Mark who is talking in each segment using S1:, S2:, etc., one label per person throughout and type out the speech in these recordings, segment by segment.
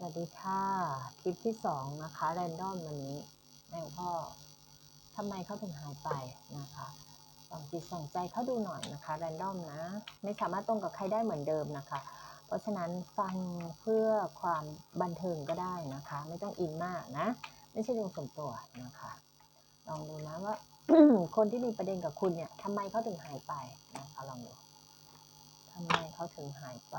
S1: สวัสดีค่ะ คลิปที่สองนะคะ แรนดอมวันนี้แม่พ่อทำไมเขาถึงหายไปนะคะลองจิตส่องใจเขาดูหน่อยนะคะแรนดอมนะ ไม่สามารถตรงกับใครได้เหมือนเดิมนะคะ เพราะฉะนั้นฟังเพื่อความบันเทิงก็ได้นะคะ ไม่ต้องอินมากนะ ไม่ใช่ดวงส่วนตัวนะคะลองดูนะว่า คนที่มีประเด็นกับคุณเนี่ยทำไมเขาถึงหายไปนะคะลองดูทำไมเขาถึงหายไป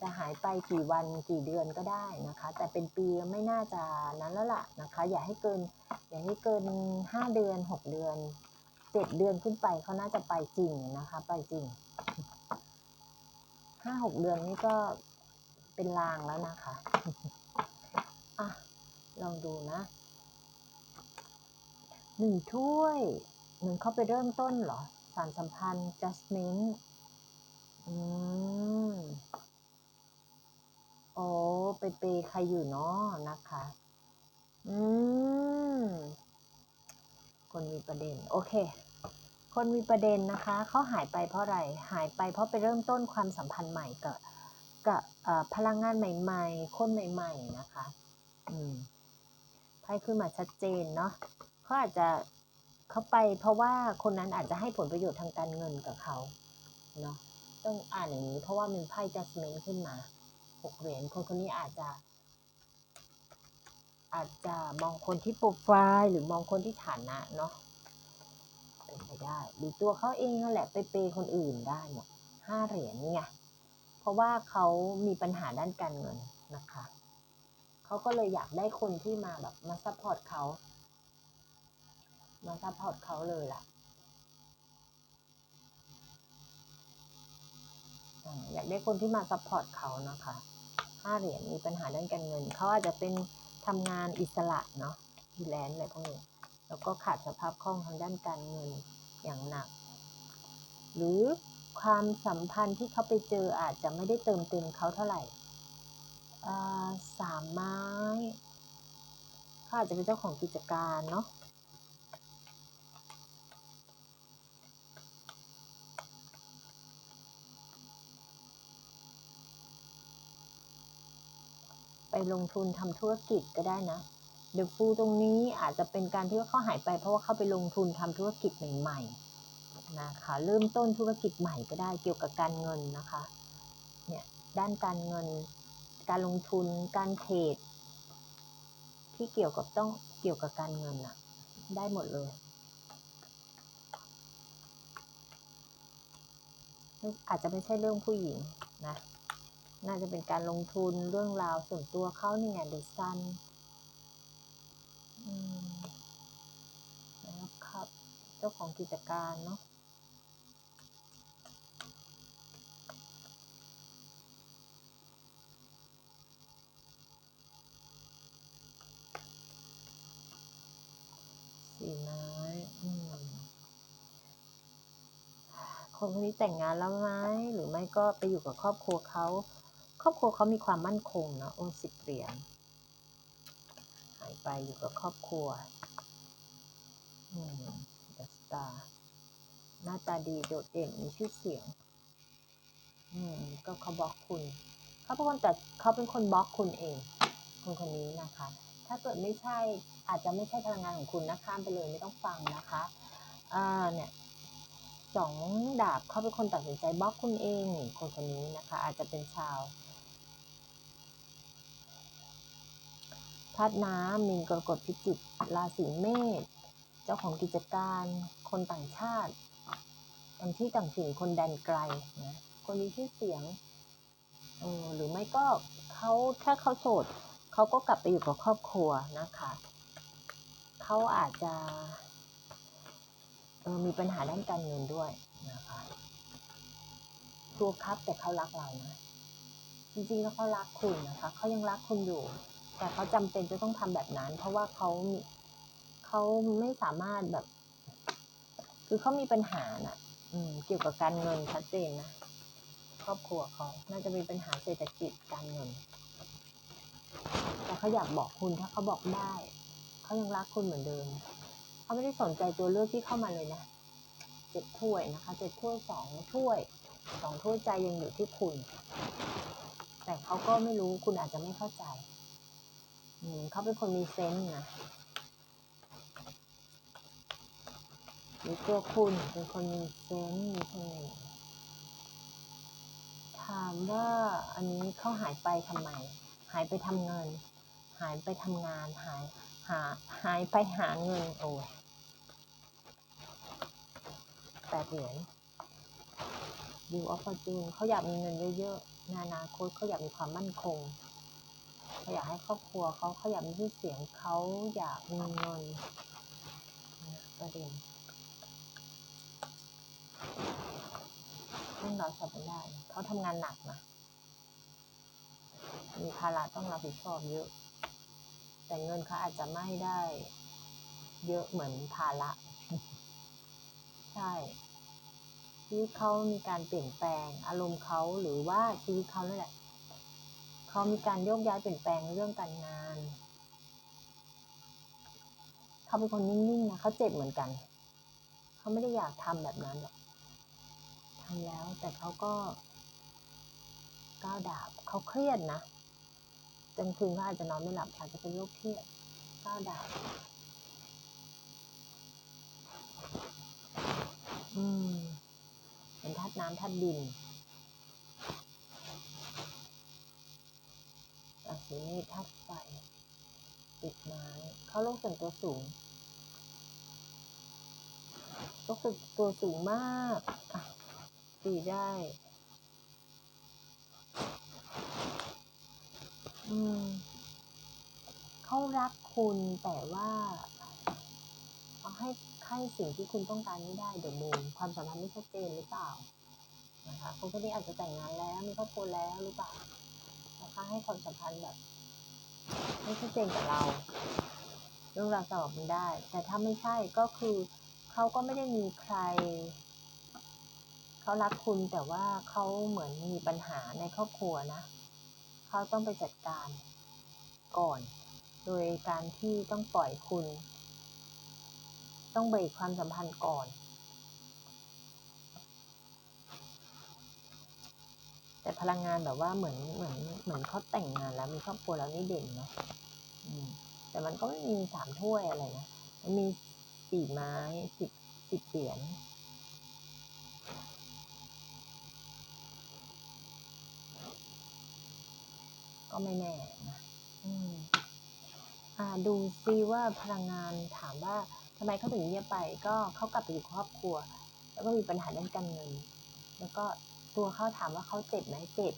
S1: จะหายไปกี่วันกี่เดือนก็ได้นะคะ แต่เป็นปีไม่น่าจะนั้นแล้วล่ะนะคะ อย่าให้เกิน อย่าให้เกินห้าเดือนหกเดือนเจ็ดเดือนขึ้นไปเขาน่าจะไปจริงนะคะ ไปจริงห้าหกเดือนนี่ก็เป็นลางแล้วนะคะอะลองดูนะหนึ่งถ้วยเหมือนเขาไปเริ่มต้นเหรอ สารสัมพันธ์ justment อืม โอ้ไปเปใครอยู่เนาะนะคะ อืม คนมีประเด็น โอเค คนมีประเด็นนะคะเขาหายไปเพราะอะไร หายไปเพราะไปเริ่มต้นความสัมพันธ์ใหม่กับกับพลังงานใหม่ๆ คนใหม่ ๆ นะคะ อืมไพ่ขึ้นมาชัดเจนเนาะเขาอาจจะเขาไปเพราะว่าคนนั้นอาจจะให้ผลประโยชน์ทางการเงินกับเขาเนาะต้องอ่านอย่างนี้เพราะว่ามีไพ่ judgment ขึ้นมา หกเหรียญคนคนนี้อาจจะ อาจจะมองคนที่โปรไฟล์หรือมองคนที่ฐานะเนาะเป็นไปได้ หรือตัวเขาเองนั่นแหละไปเปย์คนอื่นได้หมดห้าเหรียญนี่ไงเพราะว่าเขามีปัญหาด้านการเงินนะคะเขาก็เลยอยากได้คนที่มาแบบมาซัพพอร์ตเขามาซัพพอร์ตเขาเลยล่ะ อยากได้คนที่มาซัพพอร์ตเขานะคะห้าเหรียญมีปัญหาด้านการเงิน เขาอาจจะเป็นทำงานอิสระเนาะฟรีแลนซ์อะไรพวกนี้ แล้วก็ขาดสภาพคล่องทางด้านการเงินอย่างหนัก หรือความสัมพันธ์ที่เขาไปเจออาจจะไม่ได้เติมเต็มเขาเท่าไหร่สามไม้เขาอาจจะเป็นเจ้าของกิจการเนาะ ไปลงทุนทำธุรกิจก็ได้นะเดอะฟูตรงนี้อาจจะเป็นการที่ว่าเขาหายไปเพราะว่าเขาไปลงทุนทำธุรกิจใหม่ๆนะคะเริ่มต้นธุรกิจใหม่ก็ได้เกี่ยวกับการเงินนะคะเนี่ยด้านการเงิน การลงทุนการเทรดที่เกี่ยวกับต้องเกี่ยวกับการเงินอะได้หมดเลยอาจจะไม่ใช่เรื่องผู้หญิงนะ น่าจะเป็นการลงทุนเรื่องราวส่วนตัวเขานี่ไงเดอะซันนะครับ เจ้าของกิจการเนาะสี่ไม้อืมคนคนนี้แต่งงานแล้วไหมหรือไม่ก็ไปอยู่กับครอบครัวเขา ครอบครัวเขามีความมั่นคงนะโอ้สิบเหรียญหายไปอยู่กับครอบครัวอืมเดอะสตาหน้าตาดีโดดเด่นมีชื่อเสียง อืมก็เขาบล็อกคุณเขาเป็นคนแต่เขาเป็นคนบล็อกคุณเองคนคนนี้นะคะ ถ้าเกิดไม่ใช่อาจจะไม่ใช่พลังงานของคุณนะข้ามไปเลยไม่ต้องฟังนะคะอ่าเนี่ยสองดาบเขาเป็นคนตัดสินใจบล็อกคุณเองคนคนนี้นะคะ อาจจะเป็นชาว ธาตุน้ำมีนกรกฎพิจิกราศีเมษเจ้าของกิจการ คนต่างชาติคนที่ต่างถิ่นคนแดนไกลนะคนมีชื่อเสียงเออหรือไม่ก็เขาถ้าเขาโสดเขาก็กลับไปอยู่กับครอบครัวนะคะเขาอาจจะเออมีปัญหาด้านการเงินด้วยนะคะทัวครับแต่เขารักเรานะจริงๆแล้วเขารักคุณนะคะเขายังรักคุณอยู่ แต่เขาจำเป็นจะต้องทำแบบนั้น เพราะว่าเขาเขาไม่สามารถแบบ คือเขามีปัญหาน่ะ อืม เกี่ยวกับการเงินชัดเจนนะครอบครัวเขาน่าจะมีปัญหาเศรษฐกิจการเงิน แต่เขาอยากบอกคุณถ้าเขาบอกได้เขายังรักคุณเหมือนเดิมเขาไม่ได้สนใจตัวเลือกที่เข้ามาเลยนะเจ็ดถ้วยนะคะเจ็ดถ้วยสองถ้วยสองถ้วยใจยังอยู่ที่คุณ แต่เขาก็ไม่รู้คุณอาจจะไม่เข้าใจ เขาเป็นคนมีเซนส์นะหรือตัวคุณเป็นคนมีเซนส์มีเสน่ห์ถามว่าอันนี้เขาหายไปทำไม หายไปทำเงิน หายไปทำงาน หายหาหายไปหาเงินโอ้ยแปดเหรียญดูออฟฟอร์จูนเขาอยากมีเงินเยอะๆในอนาคตเขาอยากมีความมั่นคง อยากให้ครอบครัวเขาเขาอยากมีชื่อเสียงเขาอยากมีเงินนะประเด็นเรื่องเราสอบไม่ได้เขาทำงานหนักนะมีภาระต้องรับผิดชอบเยอะ แต่เงินเขาอาจจะไม่ได้ เยอะเหมือนภาระใช่ชีวิตเขามีการเปลี่ยนแปลง อารมณ์เขาหรือว่าชีวิตเขานั่นแหละ เขามีการโยกย้ายเปลี่ยนแปลงเรื่องการงาน เขาเป็นคนนิ่งๆนะเขาเจ็บเหมือนกัน เขาไม่ได้อยากทำแบบนั้นหรอกทำแล้วแต่เขาก็ก้าวดาบเขาเครียดนะกลางคืนเขาอาจจะนอนไม่หลับอาจจะเป็นโรคเครียดก้าวดาบอืมเป็นธาตุน้ำธาตุดิน ราศีเมษธาตุไฟติดไม้เขาลกส่วนตัวสูงโลกส่วนตัวสูงมากอะตีได้อืมเขารักคุณแต่ว่าเขาให้ให้สิ่งที่คุณต้องการไม่ได้เดี๋ยวมูลความสัมพันธ์ไม่ชัดเจนหรือเปล่านะคะคนคนนี้อาจจะแต่งงานแล้วมีครอบครัวแล้วหรือเปล่า นะคะให้ความสัมพันธ์แบบไม่ชัดเจนกับเราเรื่องราวตอบมันได้ แต่ถ้าไม่ใช่ก็คือเขาก็ไม่ได้มีใคร เขารักคุณแต่ว่าเขาเหมือนมีปัญหาในครอบครัวนะเขาต้องไปจัดการก่อน โดยการที่ต้องปล่อยคุณ ต้องเบรกความสัมพันธ์ก่อน แต่พลังงานแบบว่าเหมือนเหมือนเหมือนเขาแต่งงานแล้วมีครอบครัวแล้วนี่เด่นเนาะแต่มันก็ไม่มีสามถ้วยอะไรนะมันมีสี่ไม้สิบสิบเหรียญก็ไม่แน่นะอ่าดูซิว่าพลังงานถามว่าทำไมเขาถึงเงียบไปก็เขากลับไปอยู่ครอบครัว แล้วก็มีปัญหาด้านการเงิน แล้วก็ ตัวเขาถามว่าเขาเจ็บไหมเจ็บ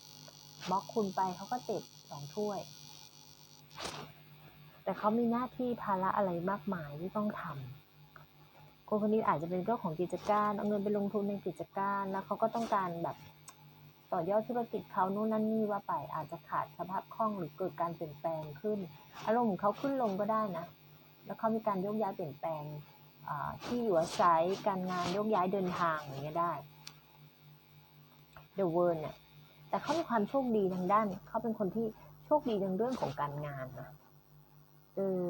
S1: บล็อกคุณไปเขาก็เจ็บสองถ้วย แต่เขามีหน้าที่ภาระอะไรมากมายที่ต้องทำคนคนนี้อาจจะเป็นเจ้าของกิจการเอาเงินไปลงทุนในกิจการแล้วเขาก็ต้องการแบบต่อยอดธุรกิจเขาโน่นนั่นนี่ว่าไปอาจจะขาดสภาพคล่องหรือเกิดการเปลี่ยนแปลงขึ้น อารมณ์ของเขาขึ้นลงก็ได้นะ แล้วเขามีการยกย้ายเปลี่ยนแปลงที่อยู่อาศัยการงานยกย้ายเดินทางอย่างเงี้ยได้ The World เนี่ยแต่เขามีความโชคดีทางด้านเขาเป็นคนที่โชคดีทางเรื่องของการงานนะเออ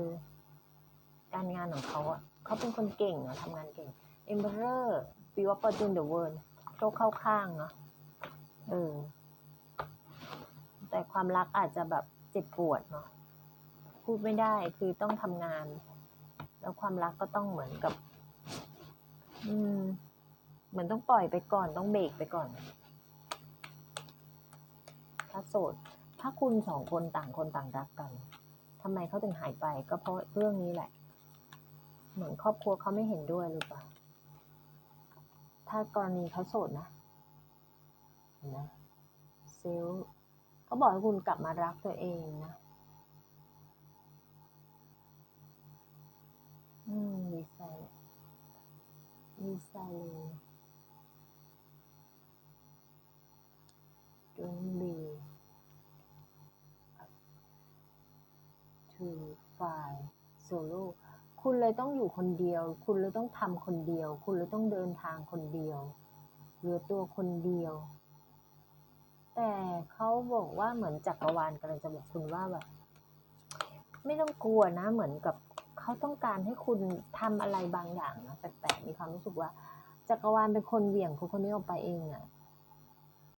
S1: การงานของเขาอะเขาเป็นคนเก่งอะทำงานเก่ง Emperor ปีว่า Fortune The World โชคเข้าข้างเนาะเออแต่ความรักอาจจะแบบเจ็บปวดเนาะพูดไม่ได้คือต้องทำงาน แล้วความรักก็ต้องเหมือนกับ อืมเหมือนต้องปล่อยไปก่อนต้องเบรกไปก่อน ถ้าโสดถ้าคุณสองคนต่างคนต่างรักกันทำไมเขาถึงหายไปก็เพราะเรื่องนี้แหละ เหมือนครอบครัวเขาไม่เห็นด้วยหรือเปล่า ถ้ากรณีเขาโสดนะนไหมเซลเขาบอกให้คุณกลับมารักตัวเองนะอืมดีไซน์ดีไซน์ solo คุณเลยต้องอยู่คนเดียว คุณเลยต้องทำคนเดียว คุณเลยต้องเดินทางคนเดียวเหลือตัวคนเดียว แต่เขาบอกว่าเหมือนจักรวาลกำลังจะบอกคุณว่าแบบ ไม่ต้องกลัวนะ เหมือนกับเขาต้องการให้คุณทำอะไรบางอย่างนะแปลกๆมีความรู้สึกว่าจักรวาลเป็นคนเหวี่ยงคนคนนี้ออกไปเองอะ